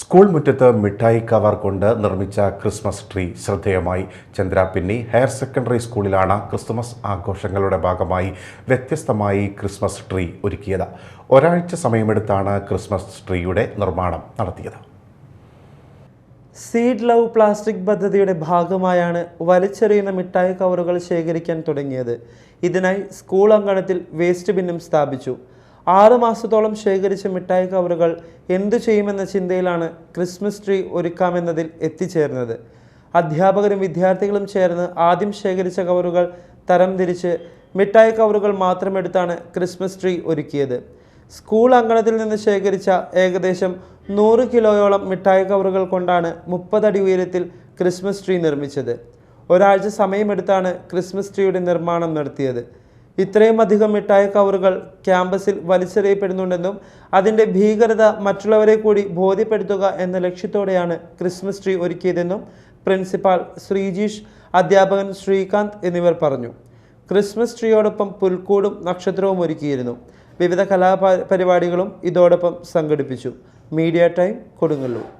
School മുറ്റത്ത് മിഠായി cover കൊണ്ട് നിർമ്മിച്ച ക്രിസ്മസ് ട്രീ ശ്രദ്ധേയമായി. ചന്ദ്രാപിന്നി ഹയർ സെക്കൻഡറി സ്കൂളിലാണ് ക്രിസ്മസ് ആഘോഷങ്ങളുടെ ഭാഗമായി വ്യത്യസ്തമായി ക്രിസ്മസ് ട്രീ ഒരുക്കിയത്. ഒരാഴ്ച സമയമെടുത്താണ് ക്രിസ്മസ് ട്രീയുടെ നിർമ്മാണം നടത്തിയത്. സീഡ് ലവ് പ്ലാസ്റ്റിക് പദ്ധതിയുടെ ഭാഗമായാണ് വലിച്ചെറിയുന്ന മിഠായി കവറുകൾ ശേഖരിക്കാൻ തുടങ്ങിയത്. ഇതിനായി സ്കൂൾ അങ്കണത്തിൽ വേസ്റ്റ് ബിന്നും സ്ഥാപിച്ചു. ആറ് മാസത്തോളം ശേഖരിച്ച മിഠായി കവറുകൾ എന്തു ചെയ്യുമെന്ന ചിന്തയിലാണ് ക്രിസ്മസ് ട്രീ ഒരുക്കാമെന്നതിൽ എത്തിച്ചേർന്നത്. അധ്യാപകരും വിദ്യാർത്ഥികളും ചേർന്ന് ആദ്യം ശേഖരിച്ച കവറുകൾ തരംതിരിച്ച് മിഠായി കവറുകൾ മാത്രമെടുത്താണ് ക്രിസ്മസ് ട്രീ ഒരുക്കിയത്. സ്കൂൾ അങ്കണത്തിൽ നിന്ന് ശേഖരിച്ച ഏകദേശം നൂറ് കിലോയോളം മിഠായി കവറുകൾ കൊണ്ടാണ് മുപ്പതടി ഉയരത്തിൽ ക്രിസ്മസ് ട്രീ നിർമ്മിച്ചത്. ഒരാഴ്ച സമയമെടുത്താണ് ക്രിസ്മസ് ട്രീയുടെ നിർമ്മാണം നടത്തിയത്. ഇത്രയും അധികം മിഠായി കവറുകൾ ക്യാമ്പസിൽ വലിച്ചെറിയപ്പെടുന്നുണ്ടെന്നും അതിന്റെ ഭീകരത മറ്റുള്ളവരെ കൂടി ബോധ്യപ്പെടുത്തുക എന്ന ലക്ഷ്യത്തോടെയാണ് ക്രിസ്മസ് ട്രീ ഒരുക്കിയതെന്നും പ്രിൻസിപ്പാൾ ശ്രീജീഷ് അധ്യാപകൻ ശ്രീകാന്ത് എന്നിവർ പറഞ്ഞു. ക്രിസ്മസ് ട്രീയോടൊപ്പം പുൽക്കൂടും നക്ഷത്രവും ഒരുക്കിയിരുന്നു. വിവിധ കലാപരിപാടികളും ഇതോടൊപ്പം സംഘടിപ്പിച്ചു. Media time Kodungallur.